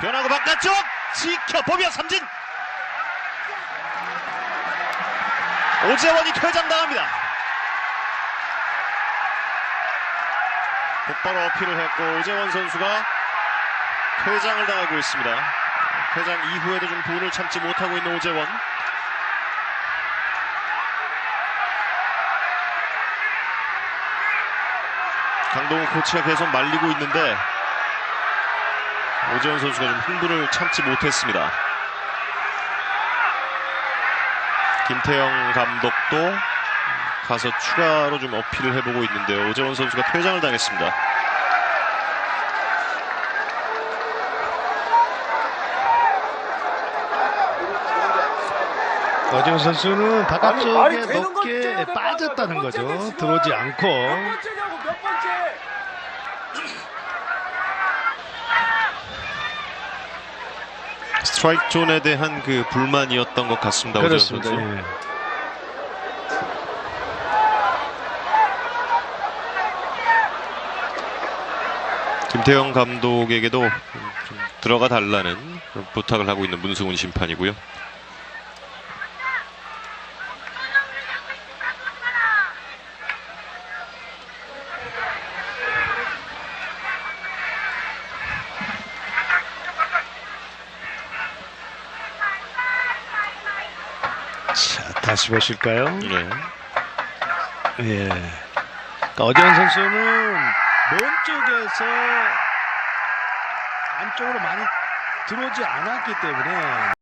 변하고 바깥쪽 지켜보며 삼진. 오재원이 퇴장당합니다. 곧바로 어필을 했고 오재원 선수가 퇴장을 당하고 있습니다. 퇴장 이후에도 좀 분을 참지 못하고 있는 오재원. 강동훈 코치가 계속 말리고 있는데 오재원 선수가 좀 흥분을 참지 못했습니다. 김태형 감독도 가서 추가로 좀 어필을 해보고 있는데요. 오재원 선수가 퇴장을 당했습니다. 어정 선수는 바깥쪽에 높게 빠졌다는 몇 거죠. 들어오지 않고. 몇 번째냐고 몇 번째? 스트라이크 존에 대한 그 불만이었던 것 같습니다. 그렇습니다. 예. 김태형 감독에게도 좀 들어가 달라는 부탁을 하고 있는 문승훈 심판이고요. 자, 다시 보실까요? 네. 예. 그러니까 어정 선수는 몸 쪽에서 안쪽으로 많이 들어오지 않았기 때문에